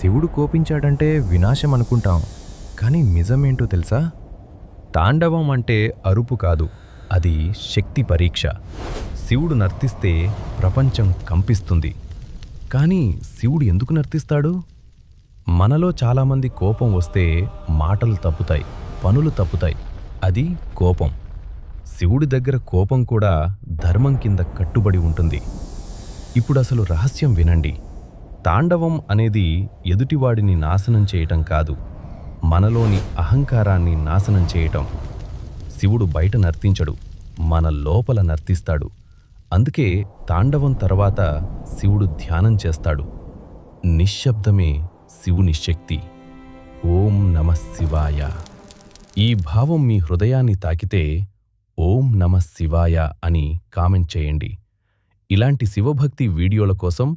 శివుడు కోపించాడంటే వినాశం అనుకుంటాం. కానీ నిజమేంటో తెలుసా? తాండవం అంటే అరుపు కాదు అది శక్తి పరీక్ష. శివుడు నర్తిస్తే ప్రపంచం కంపిస్తుంది. కానీ శివుడు ఎందుకు నర్తిస్తాడు? మనలో చాలామంది కోపం వస్తే మాటలు తప్పుతాయి పనులు తప్పుతాయి. అది కోపం. శివుడి దగ్గర కోపం కూడా ధర్మం కింద కట్టుబడి ఉంటుంది. ఇప్పుడు అసలు రహస్యం వినండి. తాండవం అనేది ఎదుటివాడిని నాశనం చేయటం కాదు మనలోని అహంకారాన్ని నాశనం చేయటం. శివుడు బయట నర్తించడు మన లోపల నర్తిస్తాడు. అందుకే తాండవం తర్వాత శివుడు ధ్యానం చేస్తాడు. నిశ్శబ్దమే శివుని శక్తి. ఓం నమ శివాయ. ఈ భావం మీ హృదయాన్ని తాకితే ఓం నమ శివాయ అని కామెంట్ చేయండి. ఇలాంటి శివభక్తి వీడియోల కోసం